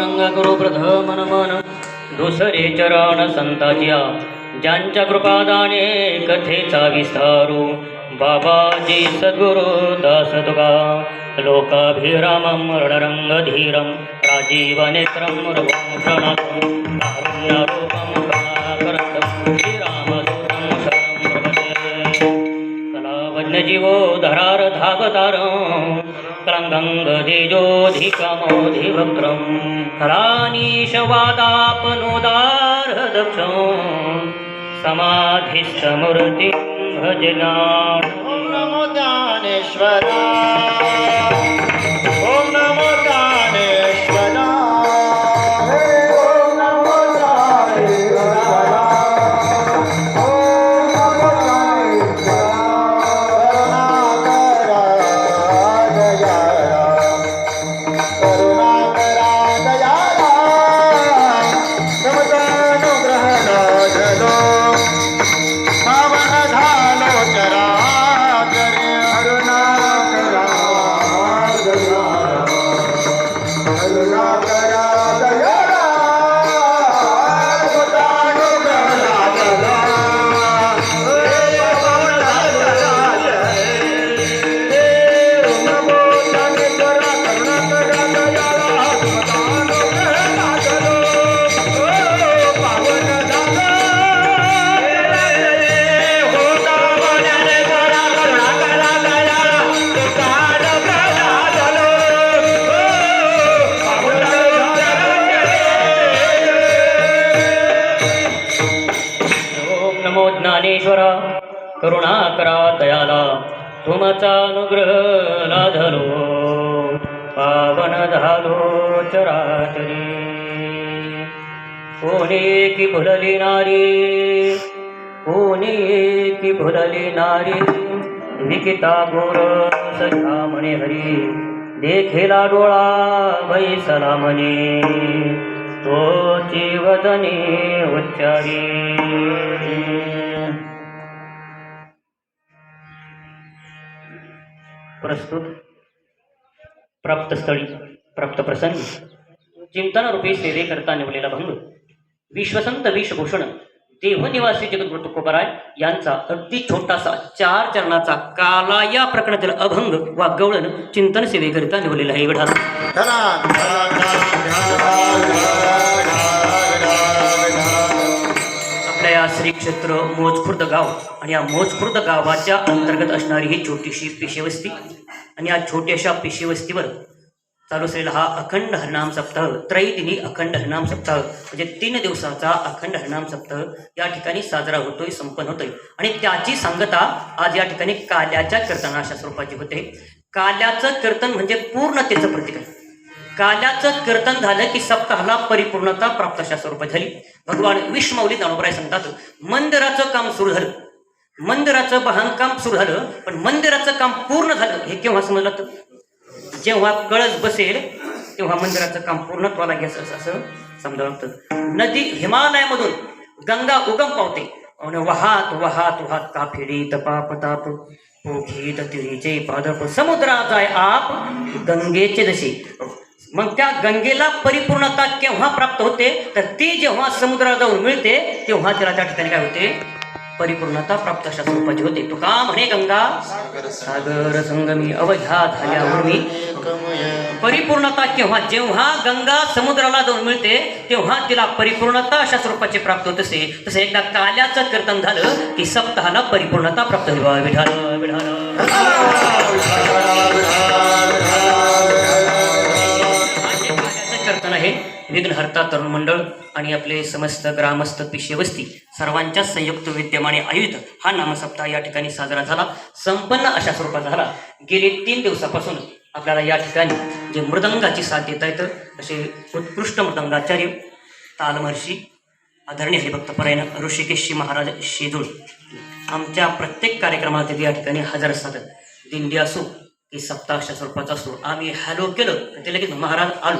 रंग गुरु प्रथम मन दुसरे चरण संताच्या ज्यांच्या कृपादाने कथेचा विस्तारू बाबाजी सद्गुरु दास तुका लोकाभिरामं रणरंग धीरं राजीव नेत्रं धरार धावतार क्रङ्गङ्गधेजोऽधिकमोधिवक्त्रं हरानीशवादापनोदार दक्ष समाधिस्थमूर्तिं भजना ज्ञानेश्वरा तुमचा अनुग्रह लाधलो पावन झालो चराचरी. कोणी की भुलली नारी कोणी की भुलली नारी निकिता गोर सखा म्हणे हरी देखिला डोळा बैसला म्हणे तो वदने उच्चारी. प्रस्तुत प्राप्तस्थळी प्राप्त प्रसंगी चिंतनरूपी सेवेकरता निवलेला भंग विश्वसंत विश्वभूषण देवनिवासी जगद्गुरु तुकोबराय यांचा अगदी छोटासा चार चरणाचा काला या प्रकरणातील अभंग वा गवळण चिंतन सेवेकरिता निवलेला आहे. एवढा श्री क्षेत्र मोजखुर्द गाव. आणि या मोजखुर्द गावाच्या अंतर्गत असणारी ही छोटीशी पिशेवस्ती. आणि या छोट्याशा पिशेवस्तीवर चालू असलेला हा अखंड हरनाम सप्ताह त्रैदिनी अखंड हरनाम सप्ताह म्हणजे तीन दिवसाचा अखंड हरनाम सप्ताह या ठिकाणी साजरा होतोय संपन्न होतोय. आणि त्याची सांगता आज या ठिकाणी काल्याच्या कीर्तनाच्या स्वरूपाची होते. काल्याचं कीर्तन म्हणजे पूर्णतेचं प्रतीक आहे. काल्याचं कीर्तन झालं की सप्ताहाला परिपूर्णता प्राप्त अशा स्वरूपात झाली. भगवान विष्णमौली दानोबराय सांगतात मंदिराचं काम सुरू झालं. मंदिराचं बांधकाम सुरू झालं पण मंदिराचं काम पूर्ण झालं. हे केव्हा समजलं तर? जेव्हा कळस बसेल तेव्हा मंदिराचं काम पूर्णत्वाला घ्यायचं असं- असं समजावं लागतं. नदी हिमालयामधून गंगा उगम पावते. आणि वाहात वाहात वाहात काफिडी तपाप ताप पोखीत तिरीचे पादप. समुद्रा जाय आप गंगेचे जसे. मग त्या गंगेला परिपूर्णता केव्हा प्राप्त होते? तर ती जेव्हा समुद्रात जाऊन मिळते तेव्हा तिला त्या ठिकाणी काय होते? परिपूर्णता प्राप्त अशा स्वरूपाची होते. तो का म्हणे गंगा सागर संगमी. अवघ्या झाल्यावर मी परिपूर्णता केव्हा जेव्हा गंगा समुद्राला जाऊन मिळते तेव्हा तिला परिपूर्णता अशा स्वरूपाची प्राप्त होत असे. तसं एकदा काल्याचं कीर्तन झालं की सप्ताहाला परिपूर्णता प्राप्त होईल. बा, विठाल विघ्नहर्ता तरुण मंडळ आणि आपले समस्त ग्रामस्थ पिशेवस्ती सर्वांच्या संयुक्त विद्यमाने आयोजित हा नामसप्ताह या ठिकाणी साजरा झाला. संपन्न अशा स्वरूपात झाला. गेले तीन दिवसापासून आपल्याला या ठिकाणी जे मृदंगाची साथ देता येतं असे उत्कृष्ट मृदंगाचार्य तालमहर्षी आदरणीय हरिभक्तपरायण ऋषिकेशजी महाराज शेजूळ आमच्या प्रत्येक कार्यक्रमात या ठिकाणी हजर असतात. दिंडी असो की सप्ताह अशा स्वरूपाचा असो आम्ही हॅलो केलं ते लगेच महाराज आलो.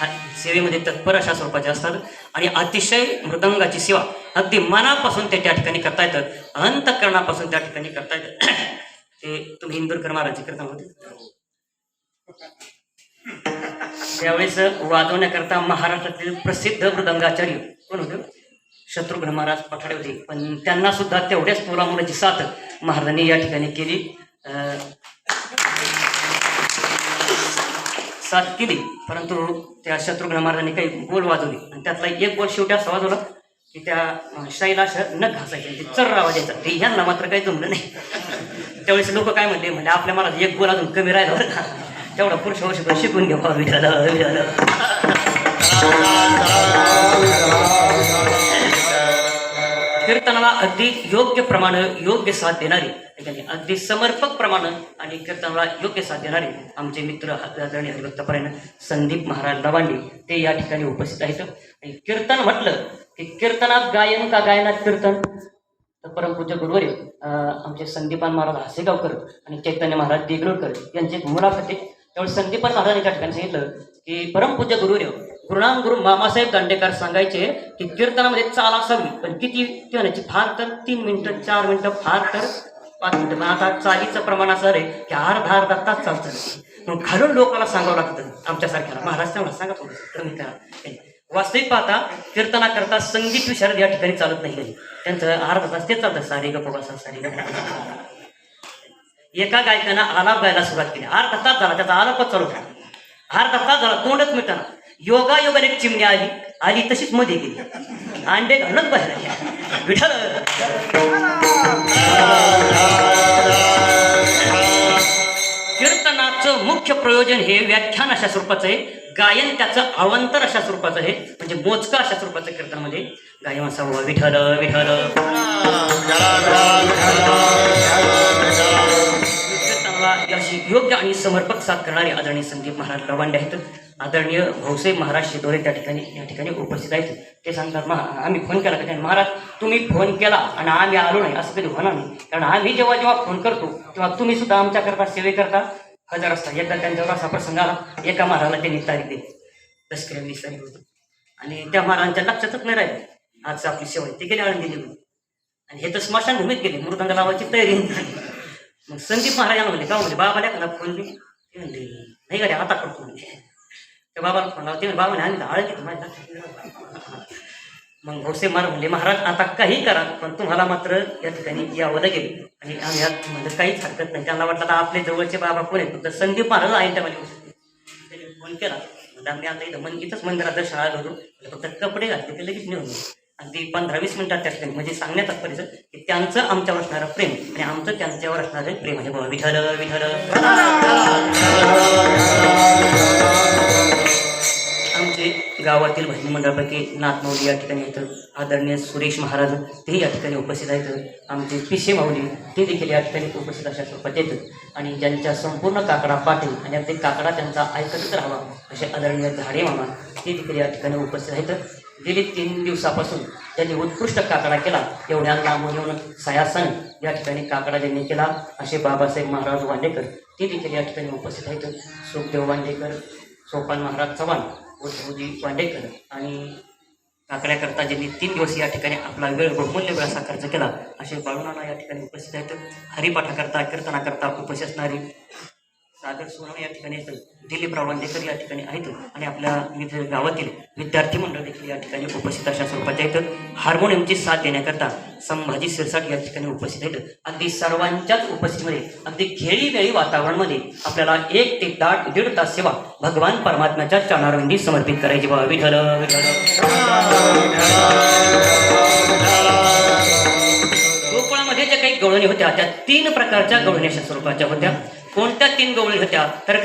हा सेवेमध्ये तत्पर अशा स्वरूपाचे असतात. आणि अतिशय मृदंगाची सेवा अगदी मनापासून ते त्या ठिकाणी करता येतं अंतकरणापासून त्या ठिकाणी करता येतं ते तुम्ही इंदूरकर महाराज करता होते? त्यावेळेस वाजवण्याकरता महाराष्ट्रातील प्रसिद्ध मृदंगाचार्य कोण होतं? शत्रुघ्न महाराज पठाडे होते. पण त्यांना सुद्धा तेवढ्याच मुलामुलाची साथ महाराजांनी या ठिकाणी केली. साथ केली परंतु त्या शत्रुघ्न महाराजांनी काही गोल वाजवली. आणि त्यातला एक गोल शेवटी असा वाजवला की त्या शाईला असं न घासायचं ते चर्र आवाज यायचा. ते ह्यांना मात्र काही जमलं नाही. त्यावेळेस लोक काय म्हणले म्हणजे आपल्या महाराज एक गोल अजून कमी राहिला बरं का. तेवढा पुरुष वर्ष शिकून घेऊ बाबा विठाला विठाला कीर्तनाला अगदी योग्य प्रमाण योग्य साथ देणारी अगदी समर्पक प्रमाण आणि कीर्तनाला योग्य साथ देणारे आमचे मित्र आदरणीय अधिवक्तापर्यंत संदीप महाराज लवांडे ते या ठिकाणी उपस्थित आहेत. आणि कीर्तन म्हटलं की कीर्तनात गायन का गायनात कीर्तन? तर परमपूज्य गुरुवर्य आमचे संदीपान महाराज हासेगावकर आणि चैतन्य महाराज देगलूरकर यांची एक मुलाखत आहे. त्यामुळे संदीपान महाराजांनी त्या ठिकाणी सांगितलं की परमपूज्य गुरुवर्य गुरुनाम गुरु मामासाहेब दांडेकर सांगायचे की कीर्तनामध्ये चाल असावी पण किती म्हणायची फार तर तीन मिनिटं चार मिनिटं फार तर पाच मिनिटं. पण आता चालीचं प्रमाण असं आहे की अर्धा अर्धा तास चालतं. मग घालून लोकांना सांगावं लागतं आमच्यासारख्याला. महाराष्ट्राला सांगा थोडं कमी करा वास्तविक पाहता कीर्तना करता संगीत विशारद या ठिकाणी चालत नाही. त्यांचं अर्धा तास ते चालतं. सारे गप बसा सारे गप एका गायकानं आलाप गायला सुरुवात केली. अर्धा तास झाला त्याचा आलापच चालू झाला. अर्धा तास झाला तोंडच मिटाना. योगा योगाने एक चिमणी आली. आली तशीच मध्ये गेली. अंडे घालत बाहेर आली. विठ्ठल! कीर्तनाचं मुख्य प्रयोजन हे व्याख्यान अशा स्वरूपाचं आहे. गायन त्याचं अवांतर अशा स्वरूपाचं आहे. म्हणजे मोजकं अशा स्वरूपाचं कीर्तनामध्ये गायन असावं. विठ्ठल विठ्ठल! सेवा अशी योग्य आणि समर्पक साथ करणारे आदरणीय संदीप महाराज लवांडे आहेत. आदरणीय भाऊसाहेब महाराज शिदोरे त्या ठिकाणी या ठिकाणी उपस्थित आहेत. ते सांगतात महा आम्ही फोन केला का? महाराज तुम्ही फोन केला आणि आम्ही आलो नाही असं कधी होणार नाही. कारण आम्ही जेव्हा जेव्हा फोन करतो तेव्हा तुम्ही सुद्धा आमच्याकरता सेवेकरता हजर असता एकदा त्यांच्यावर असा प्रसंग आला एका महाराला त्यांनी तारीख दिली. दसऱ्या वीस तारीख होती. आणि त्या महाराजांच्या लक्षातच नाही राहिले. आज आपली सेवा ते गेले. आळंदी आणि हे तर स्मशानभूमीत गेले. मृदंग लावायची तयारी नाही. मग संदीप महाराजांना म्हणले का म्हणजे बाबाला एखादा फोन दे. ते म्हणले नाही गाडी आता करतो म्हणजे त्या बाबाला फोन लावते बाबा म्हणे आम्ही आळंदी तर माझ्या मग भोसे महाराज म्हणले महाराज आता काही करा पण तुम्हाला मात्र या ठिकाणी यावं लागेल. आणि आम्ही यात म्हणजे काहीच हरकत नाही. त्यांना वाटलं आता आपले जवळचे बाबा कोण आहेत? फक्त संदीप महाराज आहे त्या माझ्या फोन केला. म्हणजे आम्ही आता इथं मन इथंच मंदिरात दर्शन आलो फक्त कपडे घातले ते लगेच निघून अगदी पंधरा वीस मिनिटात त्या ठिकाणी म्हणजे सांगण्यात तात्पर्य की त्यांचं आमच्यावर असणारं प्रेम आणि आमचं त्यांच्यावर असणारं प्रेम आहे. बाबा विठल विठल आमचे गावातील भजनी मंडळापैकी नाथमौली या ठिकाणी येतं आदरणीय सुरेश महाराज तेही या ठिकाणी उपस्थित आहेत. आमचे पिशे माऊली ते देखील या ठिकाणी उपस्थित अशा स्वरूपात येतात आणि ज्यांच्या संपूर्ण काकडा पाटील आणि अगदी काकडा त्यांचा ऐकतच राहावा असे आदरणीय झाडे मामा ते देखील या ठिकाणी उपस्थित आहेत. गेली तीन दिवसापासून त्यांनी उत्कृष्ट काकडा केला. एवढ्या लांबून येऊन सयासन या ठिकाणी काकडा ज्यांनी केला असे बाबासाहेब महाराज वांडेकर. ते देखील या ठिकाणी उपस्थित आहेत. सुखदेव वांडेकर सोपान महाराज चव्हाण उद्धवजी वांडेकर आणि काकड्याकरता ज्यांनी तीन दिवस या ठिकाणी आपला वेळ बहुमूल्य वेळ असा खर्च केला असे बाळूनाना या ठिकाणी उपस्थित आहेत. हरिपाठाकरता कीर्तनाकरता उपस्थित असणारी सागर सोनवणे या ठिकाणी दिलीप दिलीपराव या ठिकाणी आहेत आणि आपल्या विविध गावातील विद्यार्थी मंडळ देखील या ठिकाणी उपस्थित अशा स्वरूपात आहेत हार्मोनियमची साथ देण्याकरता संभाजी सिरसाट या ठिकाणी उपस्थित आहेत. अगदी सर्वांच्याच उपस्थितीमध्ये अगदी खेळीवेळी वातावरणामध्ये आपल्याला एक ते दाट दीड तास सेवा भगवान परमात्म्याच्या चरणारविंदी समर्पित करायची बा. विठल विठल गोकुळामध्ये ज्या काही गवळणी होत्या त्या तीन प्रकारच्या गवळणी अशा स्वरूपाच्या होत्या. कोणत्या तीन गवळी होत्या तर